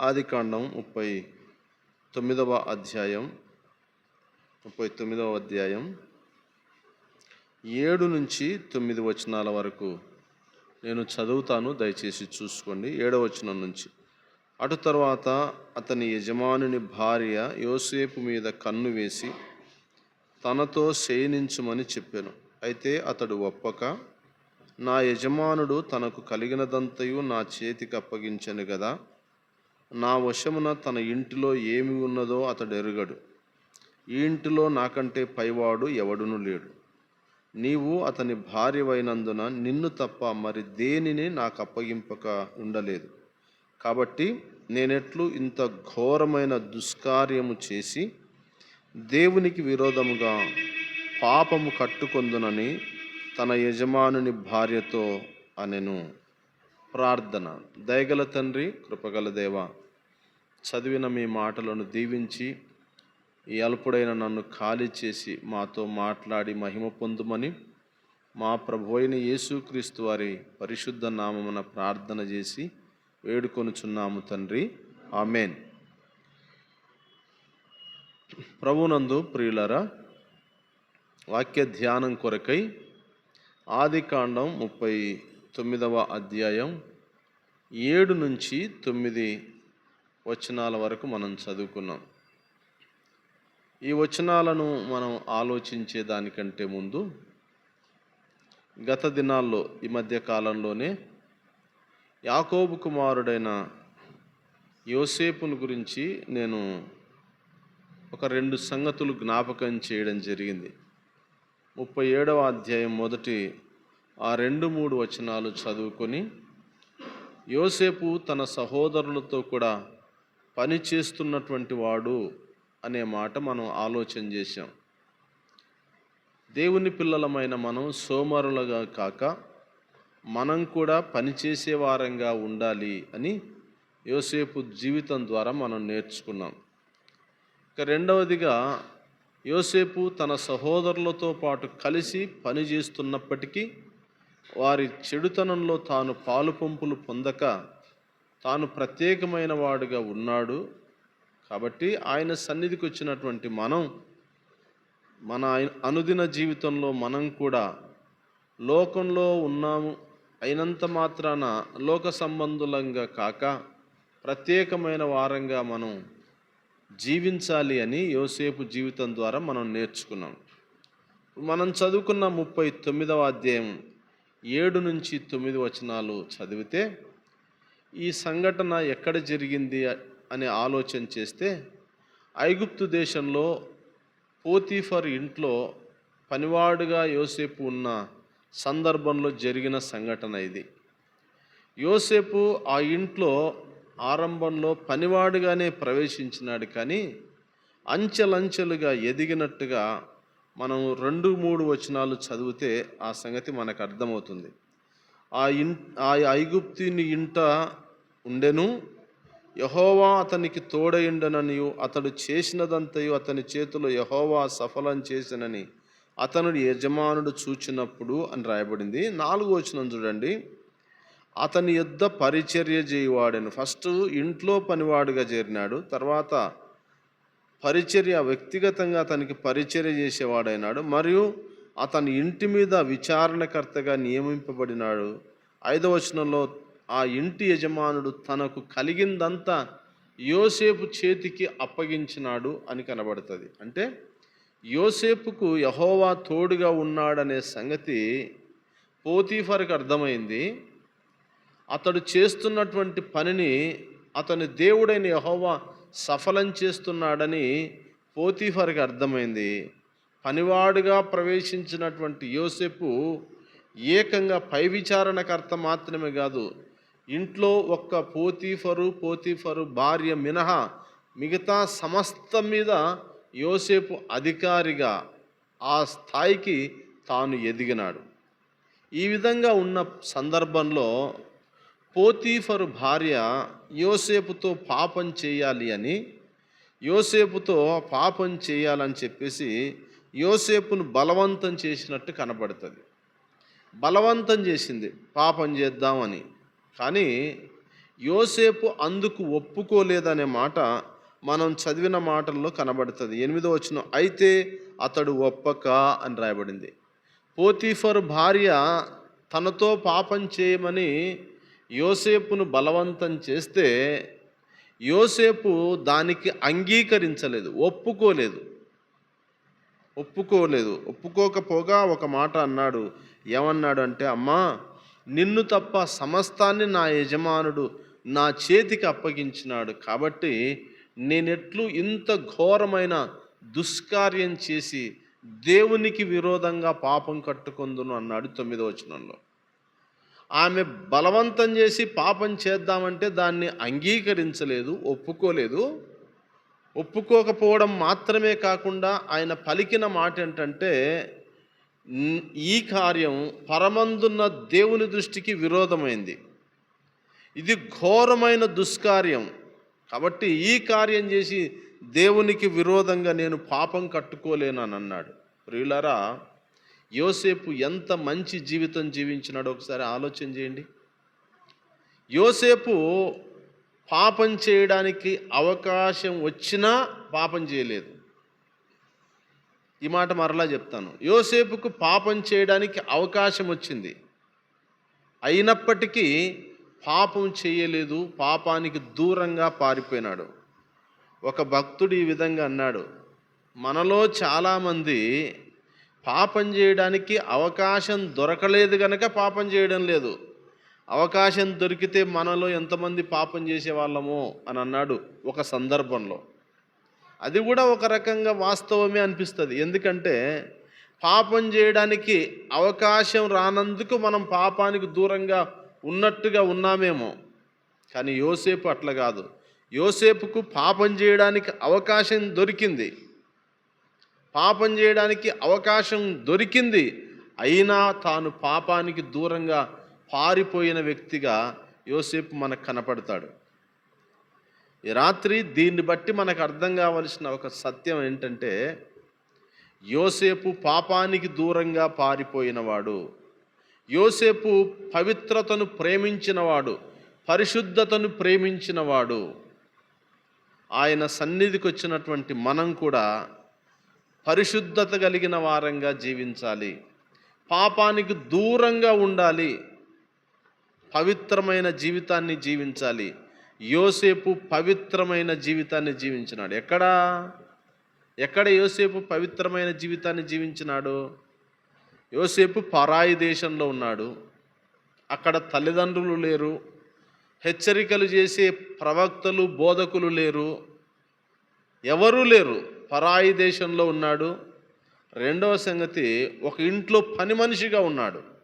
ఆదికాండం ముప్పై తొమ్మిదవ అధ్యాయం ముప్పై తొమ్మిదవ అధ్యాయం. ఏడు నుంచి తొమ్మిది వచనాల వరకు నేను చదువుతాను దయచేసి చూసుకోండి. ఏడవ వచనం నుంచి. అటు తర్వాత అతని యజమానుని భార్య యోసేపు మీద కన్ను వేసి తనతో శయనించమని చెప్పాను. అయితే అతడు ఒప్పక నా యజమానుడు తనకు కలిగినదంతయు నా చేతికి అప్పగించను కదా నా వశమున తన ఇంటిలో ఏమి ఉన్నదో అతడు ఎరుగడు. ఈ ఇంటిలో నాకంటే పైవాడు ఎవడును లేడు. నీవు అతని భార్యవైనందున నిన్ను తప్ప మరి దేనిని నాకు అప్పగింపక ఉండలేదు. కాబట్టి నేనెట్లు ఇంత ఘోరమైన దుష్కార్యము చేసి దేవునికి విరోధముగా పాపము కట్టుకొందునని తన యజమానుని భార్యతో అనెను. ప్రార్థన. దయగల తండ్రి కృపగల దేవా చదివిన మీ మాటలను దీవించి ఈ అల్పుడైన నన్ను ఖాళీ చేసి మాతో మాట్లాడి మహిమ పొందుమని మా ప్రభు అయిన యేసుక్రీస్తు వారి పరిశుద్ధ నామమున ప్రార్థన చేసి వేడుకొనుచున్నాము తండ్రి. ఆమెన్. ప్రభునందు ప్రియులరా వాక్య ధ్యానం కొరకై ఆది కాండం ముప్పై తొమ్మిదవ అధ్యాయం ఏడు నుంచి తొమ్మిది వచనాల వరకు మనం చదువుకున్నాం. ఈ వచనాలను మనం ఆలోచించే దానికంటే ముందు గత దినాల్లో ఈ మధ్య కాలంలోనే యాకోబు కుమారుడైన యోసేపును గురించి నేను ఒక రెండు సంగతులు జ్ఞాపకం చేయడం జరిగింది. ముప్పై ఏడవ అధ్యాయం మొదటి ఆ రెండు మూడు వచనాలు చదువుకొని యోసేపు తన సహోదరులతో కూడా పని చేస్తున్నటువంటి వాడు అనే మాట మనం ఆలోచన చేశాం. దేవుని పిల్లలమైన మనం సోమరులుగా కాక మనం కూడా పనిచేసేవారంగా ఉండాలి అని యోసేపు జీవితం ద్వారా మనం నేర్చుకున్నాం. ఇక రెండవదిగా యోసేపు తన సహోదరులతో పాటు కలిసి పనిచేస్తున్నప్పటికీ వారి చెడుతనంలో తాను పాలు పంపులు పొందక తాను ప్రత్యేకమైన వాడుగా ఉన్నాడు. కాబట్టి ఆయన సన్నిధికి వచ్చినటువంటి మనం మన అనుదిన జీవితంలో మనం కూడా లోకంలో ఉన్నాము అయినంత మాత్రాన లోక సంబంధులంగా కాక ప్రత్యేకమైన వారంగా మనం జీవించాలి అని యోసేపు జీవితం ద్వారా మనం నేర్చుకున్నాం. మనం చదువుకున్న ముప్పై తొమ్మిదవ అధ్యాయం ఏడు నుంచి తొమ్మిది వచనాలు చదివితే ఈ సంఘటన ఎక్కడ జరిగింది అని ఆలోచన చేస్తే ఐగుప్తు దేశంలో పోతీఫర్ ఇంట్లో పనివాడుగా యోసేపు ఉన్న సందర్భంలో జరిగిన సంఘటన ఇది. యోసేపు ఆ ఇంట్లో ఆరంభంలో పనివాడుగానే ప్రవేశించినాడు కానీ అంచెలంచెలుగా ఎదిగినట్టుగా మనం రెండు మూడు వచనాలు చదివితే ఆ సంగతి మనకు అర్థమవుతుంది. ఆ ఇన్ ఆ ఐగుప్తిని ఇంట ఉండెను. యహోవా అతనికి తోడయుండననియు అతడు చేసినదంతయు అతని చేతిలో యహోవా సఫలం చేసినని అతను యజమానుడు చూచినప్పుడు అని రాయబడింది. నాలుగు వచ్చిన చూడండి. అతని యుద్ధ పరిచర్య చేయవాడని. ఫస్ట్ ఇంట్లో పనివాడుగా చేరినాడు. తర్వాత పరిచర్య వ్యక్తిగతంగా అతనికి పరిచర్య చేసేవాడైనాడు. మరియు అతని ఇంటి మీద విచారణకర్తగా నియమింపబడినాడు. ఐదవ వచనంలో ఆ ఇంటి యజమానుడు తనకు కలిగిందంతా యోసేపు చేతికి అప్పగించినాడు అని కనబడుతుంది. అంటే యోసేపుకు యహోవా తోడుగా ఉన్నాడనే సంగతి పోతీఫర్కి అర్థమైంది. అతడు చేస్తున్నటువంటి పనిని అతని దేవుడైన యహోవా సఫలం చేస్తున్నాడని పోతీఫర్కి అర్థమైంది. పనివాడుగా ప్రవేశించినటువంటి యోసేపు ఏకంగా పై విచారణకర్త మాత్రమే కాదు ఇంట్లో ఒక్క పోతీఫరు పోతీఫరు భార్య మినహా మిగతా సమస్తం మీద యోసేపు అధికారిగా ఆ స్థాయికి తాను ఎదిగినాడు. ఈ విధంగా ఉన్న సందర్భంలో పోతీఫరు భార్య యోసేపుతో పాపం చేయాలి అని యోసేపుతో పాపం చేయాలని చెప్పేసి యోసేపును బలవంతం చేసినట్టు కనబడుతుంది. బలవంతం చేసింది పాపం చేద్దామని. కానీ యోసేపు అందుకు ఒప్పుకోలేదనే మాట మనం చదివిన మాటల్లో కనబడుతుంది. ఎనిమిదో వచ్చిన అయితే అతడు ఒప్పక అని రాయబడింది. పోతీఫర్ భార్య తనతో పాపం చేయమని యోసేపును బలవంతం చేస్తే యోసేపు దానికి అంగీకరించలేదు ఒప్పుకోలేదు. ఒప్పుకోలేదు. ఒప్పుకోకపోగా ఒక మాట అన్నాడు. ఏమన్నాడు అంటే అమ్మా నిన్ను తప్ప సమస్తాన్ని నా యజమానుడు నా చేతికి అప్పగించినాడు. కాబట్టి నేనెట్లు ఇంత ఘోరమైన దుష్కార్యం చేసి దేవునికి విరోధంగా పాపం కట్టుకుందును అన్నాడు తొమ్మిదో వచనంలో. ఆమె బలవంతం చేసి పాపం చేద్దామంటే దాన్ని అంగీకరించలేదు ఒప్పుకోలేదు. ఒప్పుకోకపోవడం మాత్రమే కాకుండా ఆయన పలికిన మాట ఏంటంటే ఈ కార్యం పరమందున్న దేవుని దృష్టికి విరోధమైంది. ఇది ఘోరమైన దుష్కార్యం. కాబట్టి ఈ కార్యం చేసి దేవునికి విరోధంగా నేను పాపం కట్టుకోలేనని అన్నాడు ప్రియులారా యోసేపు ఎంత మంచి జీవితం జీవించినాడో ఒకసారి ఆలోచన చేయండి. యోసేపు పాపం చేయడానికి అవకాశం వచ్చినా పాపం చేయలేదు. ఈ మాట మరలా చెప్తాను. యోసేపుకు పాపం చేయడానికి అవకాశం వచ్చింది. అయినప్పటికీ పాపం చేయలేదు పాపానికి దూరంగా పారిపోయినాడు. ఒక భక్తుడు ఈ విధంగా అన్నాడు మనలో చాలామంది పాపం చేయడానికి అవకాశం దొరకలేదు గనక పాపం చేయడం లేదు. అవకాశం దొరికితే మనలో ఎంతమంది పాపం చేసేవాళ్ళమో అని అన్నాడు ఒక సందర్భంలో. అది కూడా ఒక రకంగా వాస్తవమే అనిపిస్తుంది. ఎందుకంటే పాపం చేయడానికి అవకాశం రానందుకు మనం పాపానికి దూరంగా ఉన్నట్టుగా ఉన్నామేమో. కానీ యోసేపు అట్లా కాదు. యోసేపుకు పాపం చేయడానికి అవకాశం దొరికింది. పాపం చేయడానికి అవకాశం దొరికింది. అయినా తాను పాపానికి దూరంగా పారిపోయిన వ్యక్తిగా యోసేపు మనకు కనపడతాడు. ఈ రాత్రి దీన్ని బట్టి మనకు అర్థం కావలసిన ఒక సత్యం ఏంటంటే యోసేపు పాపానికి దూరంగా పారిపోయినవాడు యోసేపు పవిత్రతను ప్రేమించినవాడు పరిశుద్ధతను ప్రేమించినవాడు ఆయన సన్నిధికి వచ్చినటువంటి మనం కూడా పరిశుద్ధత కలిగిన వారంగా జీవించాలి పాపానికి దూరంగా ఉండాలి పవిత్రమైన జీవితాన్ని జీవించాలి. యోసేపు పవిత్రమైన జీవితాన్ని జీవించినాడు. ఎక్కడా? ఎక్కడ యోసేపు పవిత్రమైన జీవితాన్ని జీవించినాడు? యోసేపు పరాయి దేశంలో ఉన్నాడు. అక్కడ తల్లిదండ్రులు లేరు. హెచ్చరికలు చేసే ప్రవక్తలు బోధకులు లేరు. ఎవరూ లేరు. పరాయి దేశంలో ఉన్నాడు. రెండవ సంగతి ఒక ఇంట్లో పని మనిషిగా ఉన్నాడు.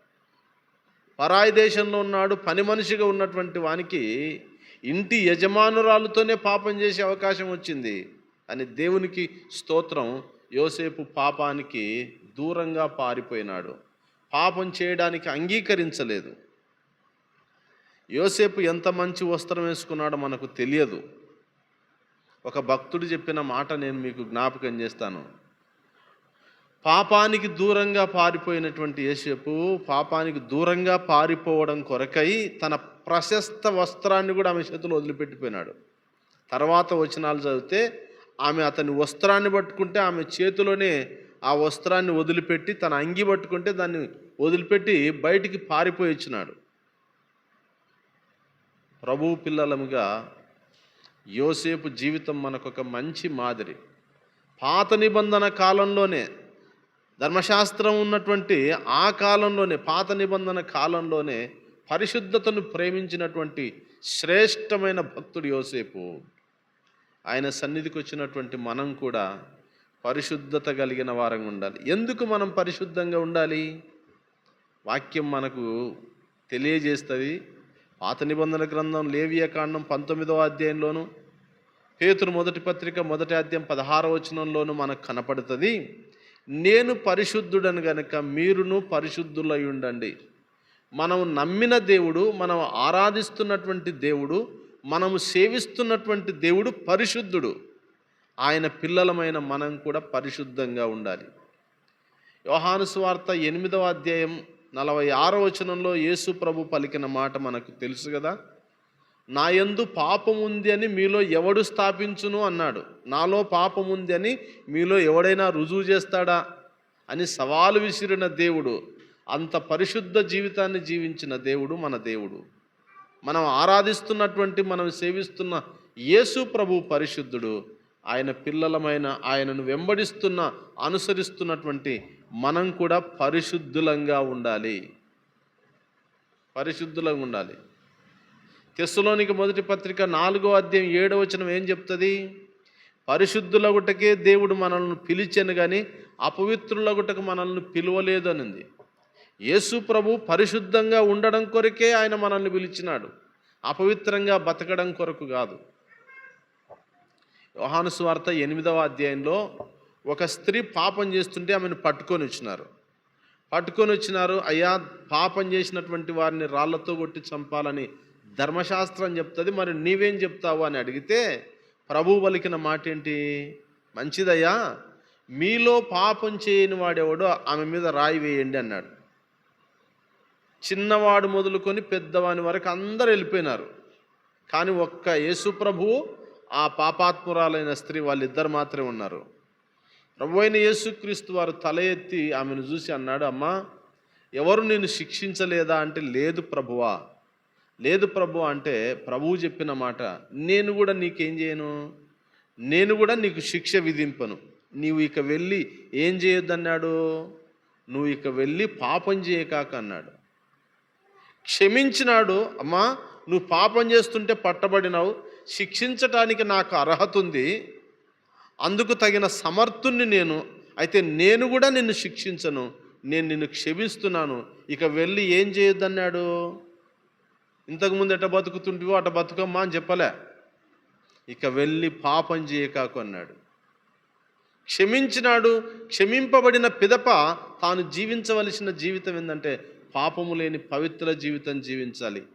పరాయి దేశంలో ఉన్నాడు పని మనిషిగా ఉన్నటువంటి వానికి ఇంటి యజమానురాలుతోనే పాపం చేసే అవకాశం వచ్చింది. అని దేవునికి స్తోత్రం యోసేపు పాపానికి దూరంగా పారిపోయినాడు. పాపం చేయడానికి అంగీకరించలేదు. యోసేపు ఎంత మంచి వస్త్రం వేసుకున్నాడో మనకు తెలియదు. ఒక భక్తుడు చెప్పిన మాట నేను మీకు జ్ఞాపకం చేస్తాను. పాపానికి దూరంగా పారిపోయినటువంటి యేసేపు పాపానికి దూరంగా పారిపోవడం కొరకై తన ప్రశస్త వస్త్రాన్ని కూడా ఆమె చేతిలో వదిలిపెట్టిపోయినాడు. తర్వాత వచనాలు చదివితే ఆమె అతని వస్త్రాన్ని పట్టుకుంటే ఆమె చేతిలోనే ఆ వస్త్రాన్ని వదిలిపెట్టి తన అంగి పట్టుకుంటే దాన్ని వదిలిపెట్టి బయటికి పారిపోయి వచ్చినాడు. ప్రభు పిల్లలముగా యోసేపు జీవితం మనకొక మంచి మాదిరి. పాత నిబంధన కాలంలోనే ధర్మశాస్త్రం ఉన్నటువంటి ఆ కాలంలోనే పాత నిబంధన కాలంలోనే పరిశుద్ధతను ప్రేమించినటువంటి శ్రేష్టమైన భక్తుడు యోసేపు. ఆయన సన్నిధికి వచ్చినటువంటి మనం కూడా పరిశుద్ధత కలిగిన వారంగా ఉండాలి. ఎందుకు మనం పరిశుద్ధంగా ఉండాలి? వాక్యం మనకు తెలియజేస్తుంది. పాత నిబంధన గ్రంథం లేవియ కాండం పంతొమ్మిదవ అధ్యాయంలోను పేతురు మొదటి పత్రిక మొదటి అధ్యాయం పదహారవ వచనంలోను మనకు కనపడుతుంది. నేను పరిశుద్ధుడని గనుక మీరును పరిశుద్ధులై ఉండండి మనం నమ్మిన దేవుడు మనం ఆరాధిస్తున్నటువంటి దేవుడు మనము సేవిస్తున్నటువంటి దేవుడు పరిశుద్ధుడు. ఆయన పిల్లలమైన మనం కూడా పరిశుద్ధంగా ఉండాలి. యోహానుస్వార్త ఎనిమిదవ అధ్యాయం నలభై ఆరో వచనంలో యేసు ప్రభు పలికిన మాట మనకు తెలుసు కదా? నా యందు పాపం ఉంది అని మీలో ఎవడు స్థాపించును అన్నాడు. నాలో పాపం ఉంది అని మీలో ఎవడైనా రుజువు చేస్తాడా? అని సవాలు విసిరిన దేవుడు అంత పరిశుద్ధ జీవితాన్ని జీవించిన దేవుడు మన దేవుడు. మనం ఆరాధిస్తున్నటువంటి మనం సేవిస్తున్న యేసు ప్రభు పరిశుద్ధుడు ఆయన పిల్లలమైన ఆయనను వెంబడిస్తున్న అనుసరిస్తున్నటువంటి మనం కూడా పరిశుద్ధులంగా ఉండాలి. పరిశుద్ధులంగా ఉండాలి. తెస్సులోనికి మొదటి పత్రిక నాలుగో అధ్యాయం ఏడో వచనం ఏం చెప్తుంది? పరిశుద్ధులగుటకే దేవుడు మనల్ని పిలిచాను కానీ అపవిత్రులగుటకు మనల్ని పిలవలేదు అనింది. యేసు ప్రభు పరిశుద్ధంగా ఉండడం కొరకే ఆయన మనల్ని పిలిచినాడు. అపవిత్రంగా బతకడం కొరకు కాదు. యోహాను సువార్త ఎనిమిదవ అధ్యాయంలో ఒక స్త్రీ పాపం చేస్తుంటే ఆమెను పట్టుకొని వచ్చినారు. పట్టుకొని వచ్చినారు అయ్యా పాపం చేసినటువంటి వారిని రాళ్ళతో కొట్టి చంపాలని ధర్మశాస్త్రం చెప్తుంది మరి నీవేం చెప్తావు అని అడిగితే ప్రభు పలికిన మాట ఏంటి మంచిదయ్యా మీలో పాపం చేయని వాడెవడో ఆమె మీద రాయి వేయండి అన్నాడు. చిన్నవాడు మొదలుకొని పెద్దవాని వరకు అందరు వెళ్ళిపోయినారు. కానీ ఒక్క యేసు ప్రభువు ఆ పాపాత్మురాలైన స్త్రీ వాళ్ళిద్దరు మాత్రమే ఉన్నారు. ప్రభు అయిన యేసుక్రీస్తు వారు తల ఎత్తి ఆమెను చూసి అన్నాడు అమ్మా ఎవరు నేను శిక్షించలేదా? అంటే లేదు ప్రభువా లేదు ప్రభు అంటే ప్రభువు చెప్పిన మాట నేను కూడా నీకేం చేయను? నేను కూడా నీకు శిక్ష విధింపను. నీవు ఇక వెళ్ళి ఏం చేయొద్దన్నాడు? నువ్వు ఇక వెళ్ళి పాపం చేయకాక అన్నాడు. క్షమించినాడు అమ్మా నువ్వు పాపం చేస్తుంటే పట్టబడినావు శిక్షించటానికి నాకు అర్హత ఉంది అందుకు తగిన సమర్థుణ్ణి నేను అయితే నేను కూడా నిన్ను శిక్షించను నేను నిన్ను క్షమిస్తున్నాను ఇక వెళ్ళి ఏం చేయొద్దన్నాడు? ఇంతకుముందు ఎట బతుకుతుంటివో అట బతుకమ్మా అని చెప్పలే. ఇక వెళ్ళి పాపం చేయకాకు అన్నాడు. క్షమించినాడు క్షమింపబడిన పిదప తాను జీవించవలసిన జీవితం ఏంటంటే పాపము లేని పవిత్ర జీవితం జీవించాలి.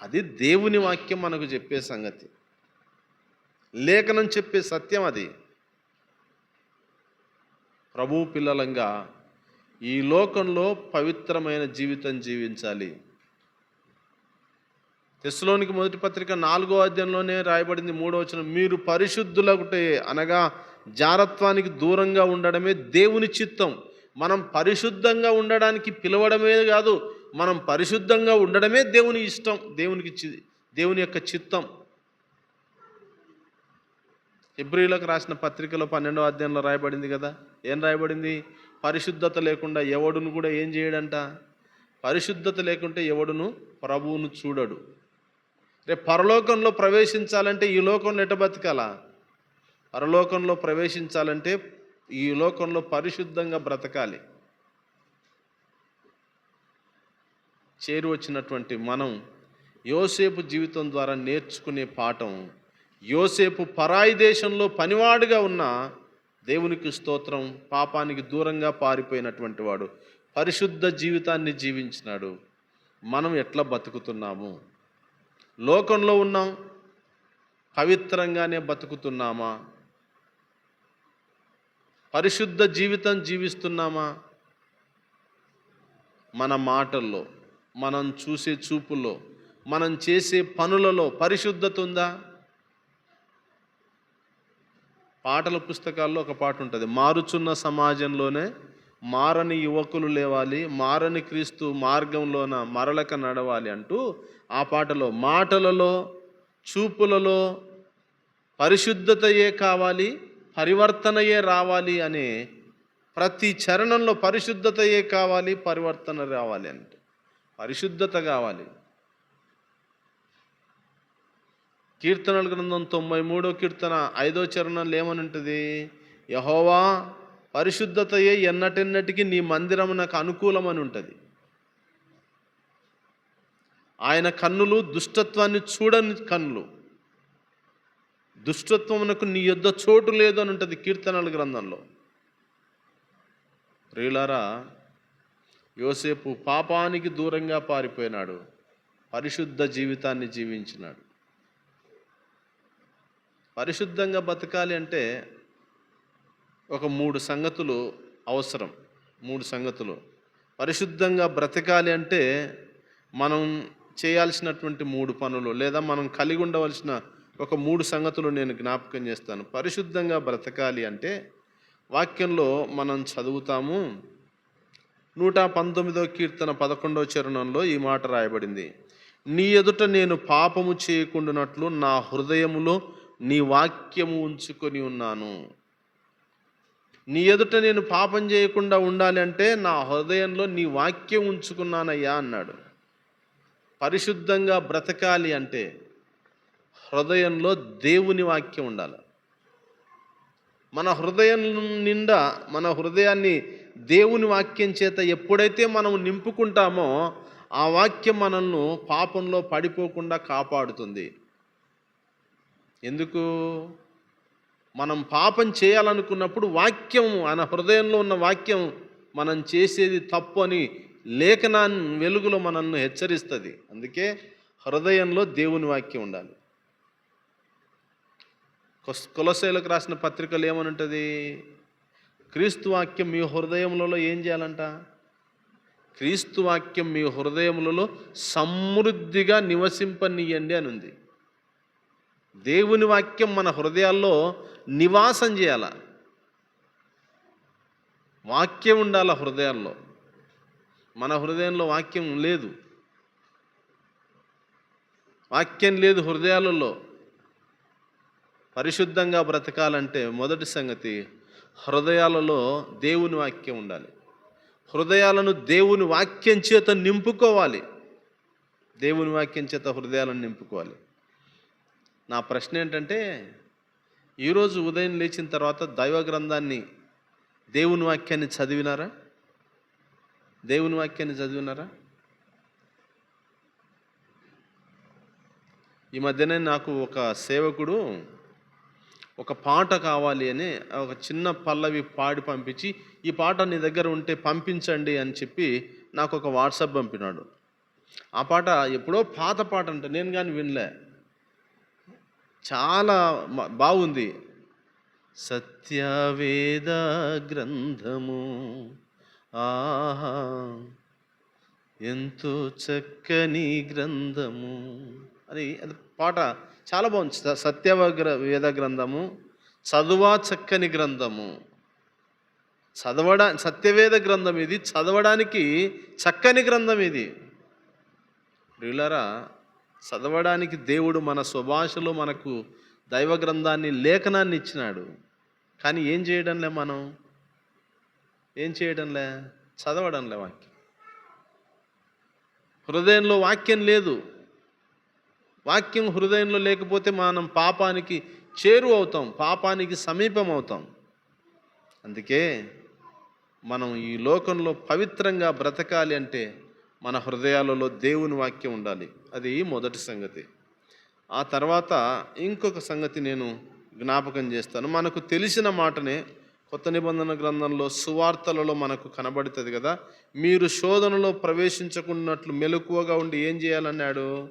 అది దేవుని వాక్యం మనకు చెప్పే సంగతి. లేఖనం చెప్పే సత్యం అది. ప్రభు పిల్లలంగా ఈ లోకంలో పవిత్రమైన జీవితం జీవించాలి. తెస్సులోనికి మొదటి పత్రిక నాలుగో అధ్యాయంలోనే రాయబడింది మూడో వచనం. మీరు పరిశుద్ధులకుటే అనగా జారత్వానికి దూరంగా ఉండడమే దేవుని చిత్తం. మనం పరిశుద్ధంగా ఉండడానికి పిలవడమే కాదు మనం పరిశుద్ధంగా ఉండడమే దేవుని ఇష్టం దేవునికి చి- దేవుని యొక్క చిత్తం. హెబ్రిలకు రాసిన పత్రికలో పన్నెండో అధ్యాయంలో రాయబడింది కదా? ఏం రాయబడింది? పరిశుద్ధత లేకుండా ఎవడును కూడా ఏం చేయడంట? పరిశుద్ధత లేకుంటే ఎవడును? ప్రభువును చూడడు. రేపు పరలోకంలో ప్రవేశించాలంటే ఈ లోకంలో ఎట బతకాలా? పరలోకంలో ప్రవేశించాలంటే ఈ లోకంలో పరిశుద్ధంగా బ్రతకాలి. చేరు వచ్చినటువంటి మనం యోసేపు జీవితం ద్వారా నేర్చుకునే పాఠం యోసేపు పరాయి దేశంలో పనివాడుగా ఉన్న దేవునికి స్తోత్రం పాపానికి దూరంగా పారిపోయినటువంటి వాడు పరిశుద్ధ జీవితాన్ని జీవించినాడు. మనం ఎట్లా బతుకుతున్నాము? లోకంలో ఉన్నాం పవిత్రంగానే బతుకుతున్నామా? పరిశుద్ధ జీవితం జీవిస్తున్నామా? మన మాటల్లో మనం చూసే చూపుల్లో మనం చేసే పనులలో పరిశుద్ధత ఉందా? పాటల పుస్తకాల్లో ఒక పాట ఉంటుంది మారుచున్న సమాజంలోనే మారని యువకులు లేవాలి మారని క్రీస్తు మార్గంలోన మరలక నడవాలి అంటూ ఆ పాటలో మాటలలో చూపులలో పరిశుద్ధతయే కావాలి పరివర్తనయే రావాలి అనే ప్రతి చరణంలో పరిశుద్ధతయే కావాలి పరివర్తన రావాలి అంటే పరిశుద్ధత కావాలి. కీర్తనల గ్రంథం తొంభై మూడో కీర్తన ఐదో చరణంలో ఏమని ఉంటుంది? యహోవా పరిశుద్ధతయే ఎన్నటెన్నటికి నీ మందిరం నాకు అనుకూలమని ఉంటుంది ఆయన కన్నులు దుష్టత్వాన్ని చూడని కన్నులు. దుష్టత్వమునకు నీ యొద్ద చోటు లేదు అని ఉంటుంది కీర్తనల గ్రంథంలో. ప్రియులారా యోసేపు పాపానికి దూరంగా పారిపోయినాడు. పరిశుద్ధ జీవితాన్ని జీవించినాడు. పరిశుద్ధంగా బతకాలి అంటే ఒక మూడు సంగతులు అవసరం. మూడు సంగతులు. పరిశుద్ధంగా బ్రతకాలి అంటే మనం చేయాల్సినటువంటి మూడు పనులు లేదా మనం కలిగి ఉండవలసిన ఒక మూడు సంగతులు నేను జ్ఞాపకం చేస్తాను. పరిశుద్ధంగా బ్రతకాలి అంటే వాక్యంలో మనం చదువుతాము. నూట పంతొమ్మిదో కీర్తన పదకొండవ చరణంలో ఈ మాట రాయబడింది. నీ ఎదుట నేను పాపము చేయకుండానట్లు నా హృదయములో నీ వాక్యము ఉంచుకొని ఉన్నాను. నీ ఎదుట నేను పాపం చేయకుండా ఉండాలి అంటే నా హృదయంలో నీ వాక్యం ఉంచుకున్నానయ్యా అన్నాడు. పరిశుద్ధంగా బ్రతకాలి అంటే హృదయంలో దేవుని వాక్యం ఉండాలి. మన హృదయం నిండా మన హృదయాన్ని దేవుని వాక్యం చేత ఎప్పుడైతే మనం నింపుకుంటామో ఆ వాక్యం మనల్ని పాపంలో పడిపోకుండా కాపాడుతుంది. ఎందుకు? మనం పాపం చేయాలనుకున్నప్పుడు వాక్యం ఆయన హృదయంలో ఉన్న వాక్యం మనం చేసేది తప్పు అని లేఖనాన్ని వెలుగులో మనల్ని హెచ్చరిస్తుంది. అందుకే హృదయంలో దేవుని వాక్యం ఉండాలి. కులశైలకు రాసిన పత్రికలు ఏమనుంటుంది? క్రీస్తు వాక్యం మీ హృదయములలో ఏం చేయాలంట? క్రీస్తు వాక్యం మీ హృదయములలో సమృద్ధిగా నివసింపనీయండి అని ఉంది దేవుని వాక్యం మన హృదయాల్లో నివాసం చేయాల. వాక్యం ఉండాల హృదయాల్లో. మన హృదయంలో వాక్యం లేదు. వాక్యం లేదు హృదయాలలో. పరిశుద్ధంగా బ్రతకాలంటే మొదటి సంగతి హృదయాలలో దేవుని వాక్యం ఉండాలి. హృదయాలను దేవుని వాక్యం చేత నింపుకోవాలి. దేవుని వాక్యం చేత హృదయాలను నింపుకోవాలి. నా ప్రశ్న ఏంటంటే ఈరోజు ఉదయం లేచిన తర్వాత దైవ గ్రంథాన్ని దేవుని వాక్యాన్ని చదివినారా? దేవుని వాక్యాన్ని చదివినారా? ఈ మధ్యనే నాకు ఒక సేవకుడు ఒక పాట కావాలి అని ఒక చిన్న పల్లవి పాడి పంపించి ఈ పాట నీ దగ్గర ఉంటే పంపించండి అని చెప్పి నాకు ఒక వాట్సాప్ పంపినాడు. ఆ పాట ఎప్పుడో పాత పాట అంట నేను కానీ వినలే. చాలా మ- బాగుంది. సత్యవేద గ్రంథము. ఆహా ఎంతో చక్కని గ్రంథము. అది అది పాట చాలా బాగుంది. సత్యవగ్ర వేద గ్రంథము. చదువా చక్కని గ్రంథము. చదవడా సత్యవేద గ్రంథం ఇది. చదవడానికి చక్కని గ్రంథం ఇది. ప్రియులరా చదవడానికి దేవుడు మన స్వభాషలో మనకు దైవ గ్రంథాన్ని లేఖనాన్ని ఇచ్చినాడు. కానీ ఏం చేయడంలే మనం? ఏం చేయడంలే? చదవడంలే వాక్యం. హృదయంలో వాక్యం లేదు. వాక్యం హృదయంలో లేకపోతే మనం పాపానికి చేరు అవుతాం పాపానికి సమీపం అవుతాం. అందుకే మనం ఈ లోకంలో పవిత్రంగా బ్రతకాలి అంటే మన హృదయాలలో దేవుని వాక్యం ఉండాలి. అది మొదటి సంగతి. ఆ తర్వాత ఇంకొక సంగతి నేను జ్ఞాపకం చేస్తాను. మనకు తెలిసిన మాటనే కొత్త నిబంధన గ్రంథంలో సువార్తలలో మనకు కనబడుతుంది కదా. మీరు శోధనలో ప్రవేశించకున్నట్లు మెలకువగా ఉండి ఏం చేయాలన్నాడు?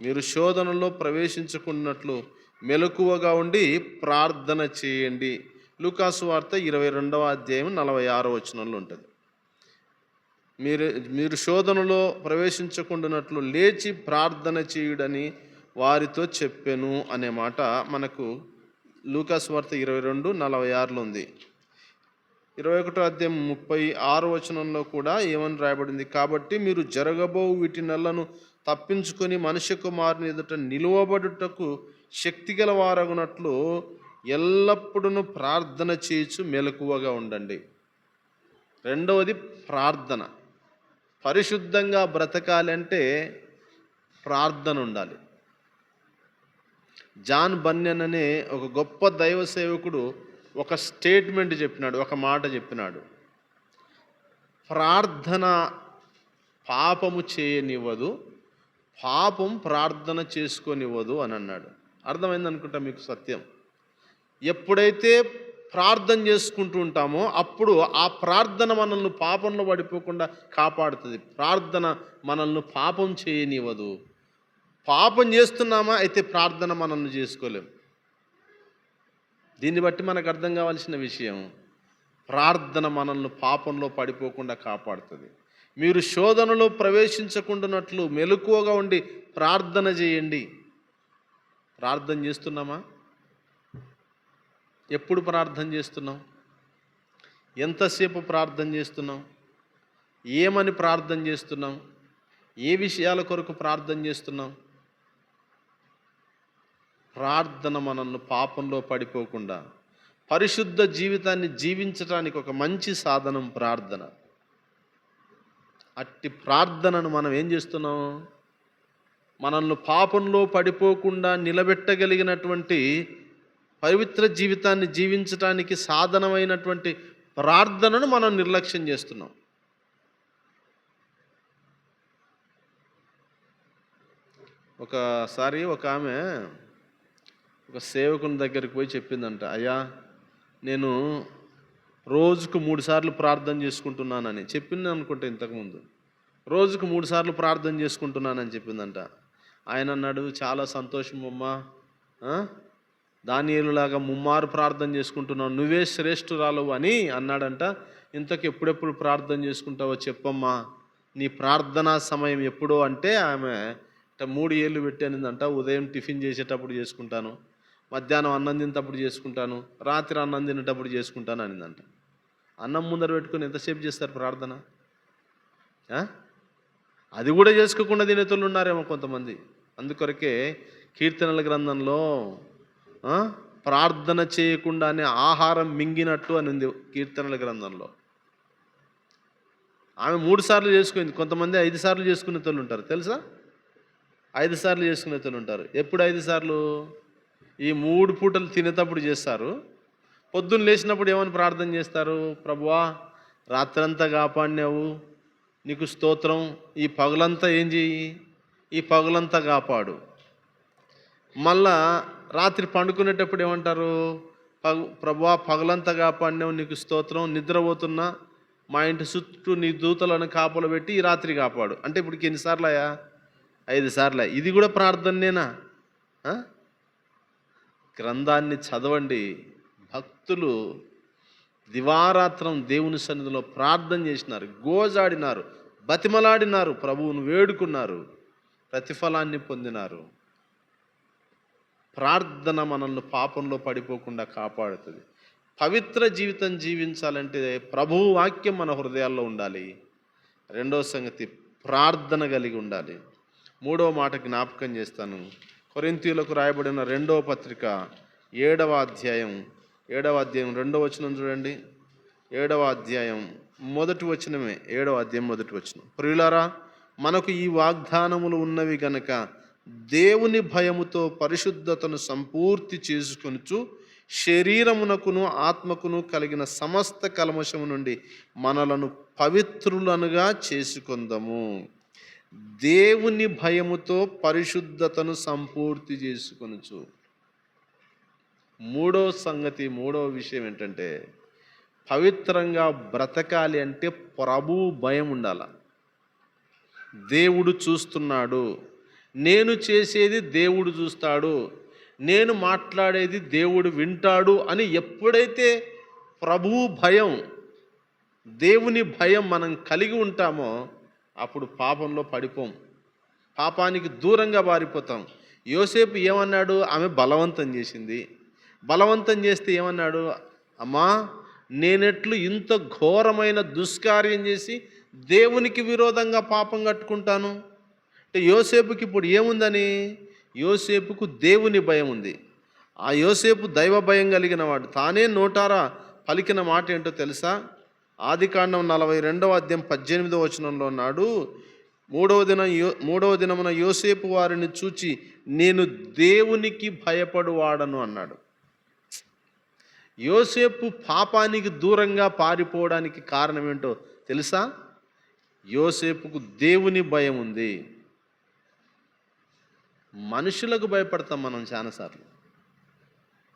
మీరు శోధనలో ప్రవేశించకున్నట్లు మెలకువగా ఉండి ప్రార్థన చేయండి. లూకాసు వార్త ఇరవై రెండవ అధ్యాయం నలభై ఆరో వచనంలో ఉంటుంది. మీరు మీరు శోధనలో ప్రవేశించకుండానట్లు లేచి ప్రార్థన చేయుడని వారితో చెప్పెను అనే మాట మనకు లూకాస్ వార్త ఇరవై రెండు నలభై ఆరులో ఉంది. ఇరవై ఒకటో అధ్యాయం ముప్పై ఆరు వచనంలో కూడా ఏమని రాయబడింది? కాబట్టి మీరు జరగబో వీటి నెలను తప్పించుకొని మనుష్య కుమారుని ఎదుట నిలువబడుటకు శక్తిగల వారగునట్లు ఎల్లప్పుడూ ప్రార్థన చేయచ్చు మెలకువగా ఉండండి. రెండవది ప్రార్థన. పరిశుద్ధంగా బ్రతకాలి అంటే ప్రార్థన ఉండాలి జాన్ బన్యన్ అనే ఒక గొప్ప దైవ సేవకుడు ఒక స్టేట్మెంట్ చెప్పినాడు ఒక మాట చెప్పినాడు. ప్రార్థన పాపము చేయనివ్వదు పాపం ప్రార్థన చేసుకోనివ్వదు అని అన్నాడు. అర్థమైంది అనుకుంటా మీకు సత్యం? ఎప్పుడైతే ప్రార్థన చేసుకుంటూ ఉంటామో అప్పుడు ఆ ప్రార్థన మనల్ని పాపంలో పడిపోకుండా కాపాడుతుంది. ప్రార్థన మనల్ని పాపం చేయనివ్వదు. పాపం చేస్తున్నామా అయితే ప్రార్థన మనల్ని చేసుకోలేం. దీన్ని బట్టి మనకు అర్థం కావాల్సిన విషయం ప్రార్థన మనల్ని పాపంలో పడిపోకుండా కాపాడుతుంది. మీరు శోధనలో ప్రవేశించకుండానట్లు మెలకువగా ఉండి ప్రార్థన చేయండి. ప్రార్థన చేస్తున్నామా? ఎప్పుడు ప్రార్థన చేస్తున్నాం ఎంతసేపు ప్రార్థన చేస్తున్నాం ఏమని ప్రార్థన చేస్తున్నాం ఏ విషయాల కొరకు ప్రార్థన చేస్తున్నాం ప్రార్థన మనల్ని పాపంలో పడిపోకుండా పరిశుద్ధ జీవితాన్ని జీవించడానికి ఒక మంచి సాధనం ప్రార్థన. అట్టి ప్రార్థనను మనం ఏం చేస్తున్నాం? మనల్ని పాపంలో పడిపోకుండా నిలబెట్టగలిగినటువంటి పవిత్ర జీవితాన్ని జీవించటానికి సాధనమైనటువంటి ప్రార్థనను మనం నిర్లక్ష్యం చేస్తున్నాం. ఒకసారి ఒక ఆమె ఒక సేవకుని దగ్గరికి పోయి చెప్పిందంట అయ్యా నేను రోజుకు మూడు సార్లు ప్రార్థన చేసుకుంటున్నానని చెప్పింది అనుకుంటా ఇంతకుముందు. రోజుకు మూడు సార్లు ప్రార్థన చేసుకుంటున్నానని చెప్పిందంట. ఆయన అన్నాడు చాలా సంతోషం అమ్మా దానిలాగా ముమ్మారు ప్రార్థన చేసుకుంటున్నావు నువ్వే శ్రేష్ఠురాలు అని అన్నాడంట. ఇంతకు ఎప్పుడెప్పుడు ప్రార్థన చేసుకుంటావో చెప్పమ్మా. నీ ప్రార్థనా సమయం ఎప్పుడో అంటే ఆమె మూడు ఏళ్ళు పెట్టానిందంట ఉదయం టిఫిన్ చేసేటప్పుడు చేసుకుంటాను మధ్యాహ్నం అన్నం తినేటప్పుడు చేసుకుంటాను రాత్రి అన్నం తినేటప్పుడు చేసుకుంటాను అనిందంట. అన్నం ముందర పెట్టుకొని ఎంతసేపు చేస్తారు ప్రార్థన? అది కూడా చేసుకోకుండా తినేతోళ్ళు ఉన్నారేమో కొంతమంది. అందుకొరకే కీర్తనల గ్రంథంలో ప్రార్థన చేయకుండానే ఆహారం మింగినట్టు అని ఉంది కీర్తనల గ్రంథంలో. ఆమె మూడు సార్లు చేసుకుంది. కొంతమంది ఐదు సార్లు చేసుకునే తోళ్ళు ఉంటారు. తెలుసా? ఐదు సార్లు చేసుకునే తోళ్ళు ఉంటారు. ఎప్పుడు ఐదు సార్లు? ఈ మూడు పూటలు తినేటప్పుడు చేస్తారు. పొద్దున్న లేచినప్పుడు ఏమని ప్రార్థన చేస్తారు? ప్రభువా రాత్రంతా కాపాడినావు. నీకు స్తోత్రం. ఈ పగలంతా ఏం చెయ్యి? ఈ పగలంతా కాపాడు. మళ్ళా రాత్రి పండుకునేటప్పుడు ఏమంటారు? పగ ప్రభువా పగలంతా కాపాడినావు నీకు స్తోత్రం. నిద్రపోతున్నా మా ఇంటి చుట్టూ నీ దూతలను కాపలు పెట్టి ఈ రాత్రి కాపాడు. అంటే ఇప్పుడు ఎన్నిసార్లు అయ్యా ఐదు సార్లు. ఇది కూడా ప్రార్థననేనా? గ్రంథాన్ని చదవండి. భక్తులు దివారాత్రం దేవుని సన్నిధిలో ప్రార్థన చేసినారు. గోజాడినారు. బతిమలాడినారు. ప్రభువును వేడుకున్నారు. ప్రతిఫలాన్ని పొందినారు. ప్రార్థన మనల్ని పాపంలో పడిపోకుండా కాపాడుతుంది. పవిత్ర జీవితం జీవించాలంటే ప్రభువు వాక్యం మన హృదయాల్లో ఉండాలి. రెండవ సంగతి ప్రార్థన కలిగి ఉండాలి. మూడవ మాట జ్ఞాపకం చేస్తాను. కొరింతీయులకు రాయబడిన రెండవ పత్రిక ఏడవ అధ్యాయం. ఏడవ అధ్యాయం రెండవ వచనం చూడండి. ఏడవ అధ్యాయం మొదటి వచనమే. ఏడవ అధ్యాయం మొదటి వచనం. ప్రియులారా మనకు ఈ వాగ్దానములు ఉన్నవి గనక దేవుని భయముతో పరిశుద్ధతను సంపూర్తి చేసుకొనుచు శరీరమునకును ఆత్మకును కలిగిన సమస్త కల్మషము నుండి మనలను పవిత్రులనుగా చేసుకుందాము. దేవుని భయముతో పరిశుద్ధతను సంపూర్తి చేసుకొనుచు. మూడో సంగతి మూడో విషయం ఏంటంటే పవిత్రంగా బ్రతకాలి అంటే ప్రభు భయం ఉండాల దేవుడు చూస్తున్నాడు. నేను చేసేది దేవుడు చూస్తాడు నేను మాట్లాడేది దేవుడు వింటాడు అని ఎప్పుడైతే ప్రభువు భయం దేవుని భయం మనం కలిగి ఉంటామో అప్పుడు పాపంలో పడిపోం. పాపానికి దూరంగా పారిపోతాం యోసేపు ఏమన్నాడు? ఆమె బలవంతం చేసింది. బలవంతం చేస్తే ఏమన్నాడు? అమ్మా నేనెట్లు ఇంత ఘోరమైన దుష్కార్యం చేసి దేవునికి విరోధంగా పాపం కట్టుకుంటాను? అంటే యోసేపుకి ఇప్పుడు ఏముందని? యోసేపుకు దేవుని భయం ఉంది. ఆ యోసేపు దైవ భయం కలిగిన వాడు. తానే నోటారా పలికిన మాట ఏంటో తెలుసా? ఆదికాండం నలభై రెండవ అధ్యాయం పద్దెనిమిదవ వచనంలో ఉన్నాడు. మూడవ దినం యో మూడవ దినమున యోసేపు వారిని చూచి నేను దేవునికి భయపడువాడను అన్నాడు. యోసేపు పాపానికి దూరంగా పారిపోవడానికి కారణం ఏంటో తెలుసా? యోసేపుకు దేవుని భయం ఉంది. మనుషులకు భయపడతాం మనం చాలాసార్లు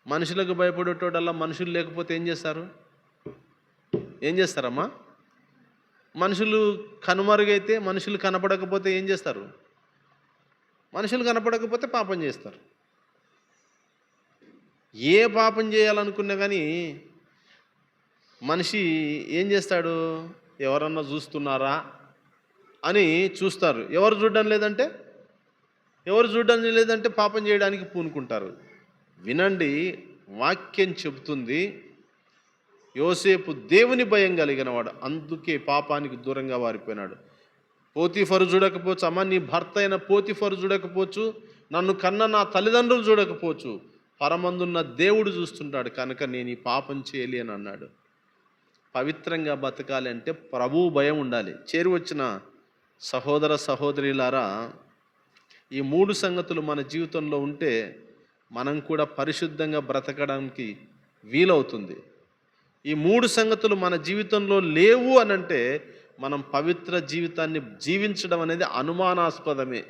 మనుషులకు భయపడేటోడల్లా మనుషులు లేకపోతే ఏం చేస్తారు? ఏం చేస్తారమ్మా? మనుషులు కనుమరుగైతే మనుషులు కనపడకపోతే ఏం చేస్తారు? మనుషులు కనపడకపోతే పాపం చేస్తారు. ఏ పాపం చేయాలనుకున్నా కానీ మనిషి ఏం చేస్తాడు? ఎవరన్నా చూస్తున్నారా అని చూస్తారు. ఎవరు చూడడం లేదంటే ఎవరు చూడడం లేదంటే పాపం చేయడానికి పూనుకుంటారు. వినండి వాక్యం చెబుతుంది. యోసేపు దేవుని భయం కలిగిన వాడు అందుకే పాపానికి దూరంగా వారిపోయినాడు. పోతిఫరు చూడకపోవచ్చు అమ్మ నీ భర్త అయిన పోతిఫరు చూడకపోవచ్చు నన్ను కన్న నా తల్లిదండ్రులు చూడకపోవచ్చు. పరమందున్న దేవుడు చూస్తుంటాడు కనుక నేను ఈ పాపం చేయలి అని అన్నాడు. పవిత్రంగా బతకాలి అంటే ప్రభువు భయం ఉండాలి. చేరువచ్చిన సహోదర సహోదరిలారా ఈ మూడు సంగతులు మన జీవితంలో ఉంటే మనం కూడా పరిశుద్ధంగా బ్రతకడానికి వీలవుతుంది. ఈ మూడు సంగతులు మన జీవితంలో లేవు అని అంటే మనం పవిత్ర జీవితాన్ని జీవించడం అనేది అనుమానాస్పదమే.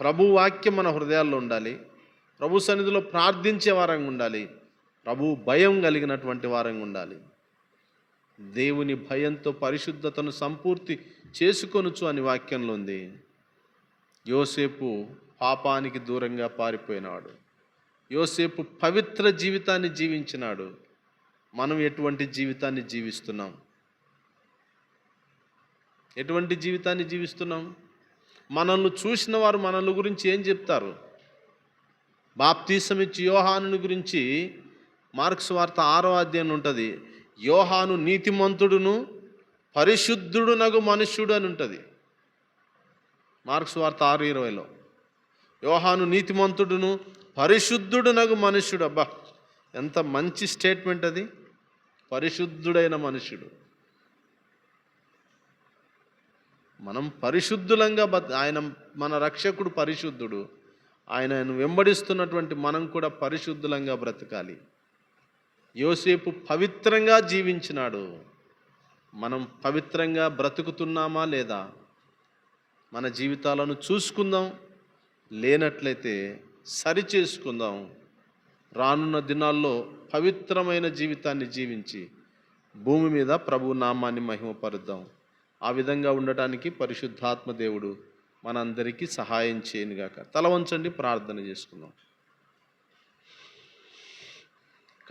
ప్రభు వాక్యం మన హృదయాల్లో ఉండాలి. ప్రభు సన్నిధిలో ప్రార్థించే వారంగా ఉండాలి. ప్రభు భయం కలిగినటువంటి వారంగా ఉండాలి. దేవుని భయంతో పరిశుద్ధతను సంపూర్తి చేసుకొనుచు అని వాక్యంలో ఉంది. యోసేపు పాపానికి దూరంగా పారిపోయినాడు. యోసేపు పవిత్ర జీవితాన్ని జీవించినాడు. మనం ఎటువంటి జీవితాన్ని జీవిస్తున్నాం? ఎటువంటి జీవితాన్ని జీవిస్తున్నాం? మనల్ని చూసిన వారు మనల్ని గురించి ఏం చెప్తారు? బాప్తీసం ఇచ్చి యోహాను గురించి మార్క్స్ వార్త ఆరో అధ్యాయం ఉంటుంది. యోహాను నీతిమంతుడును పరిశుద్ధుడు నగు మనుష్యుడు అని ఉంటుంది మార్క్స్ వార్త ఆరు ఇరవైలో. యోహాను నీతిమంతుడును పరిశుద్ధుడు నగు మనుష్యుడు. అబ్బా ఎంత మంచి స్టేట్మెంట్ అది. పరిశుద్ధుడైన మనుష్యుడు. మనం పరిశుద్ధులంగా బత ఆయన మన రక్షకుడు పరిశుద్ధుడు. ఆయనను వెంబడిస్తున్నటువంటి మనం కూడా పరిశుద్ధులంగా బ్రతకాలి. యోసేపు పవిత్రంగా జీవించినాడు. మనం పవిత్రంగా బ్రతుకుతున్నామా లేదా? మన జీవితాలను చూసుకుందాం లేనట్లయితే సరి చేసుకుందాం. రానున్న దినాల్లో పవిత్రమైన జీవితాన్ని జీవించి భూమి మీద ప్రభు నామాన్ని మహిమపరుద్దాం. ఆ విధంగా ఉండటానికి పరిశుద్ధాత్మ దేవుడు మనందరికీ సహాయం చేయనుగాక. తల వంచండి ప్రార్థన చేసుకుందాం.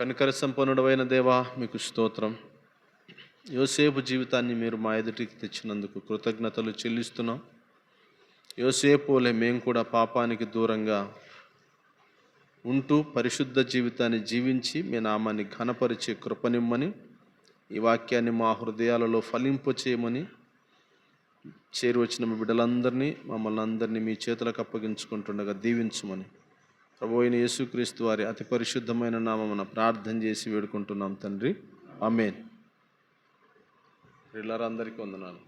కనికర సంపన్నుడవైన దేవా మీకు స్తోత్రం. యోసేపు జీవితాన్ని మీరు మా ఎదుటికి తెచ్చినందుకు కృతజ్ఞతలు చెల్లిస్తున్నాం. యోసేపులే మేము కూడా పాపానికి దూరంగా ఉంటూ పరిశుద్ధ జీవితాన్ని జీవించి మీ నామాన్ని ఘనపరిచే కృపనిమ్మని ఈ వాక్యాన్ని మా హృదయాలలో ఫలింపు చేయమని చేరువచ్చిన మీ బిడ్డలందరినీ మమ్మల్ని అందరినీ మీ చేతులకు అప్పగించుకుంటుండగా దీవించమని. ప్రభు అయిన యేసుక్రీస్తు వారి అతి పరిశుద్ధమైన నామమున ప్రార్థన చేసి వేడుకుంటున్నాం తండ్రి. అమేన్ పిల్లలందరికీ వందనాలు.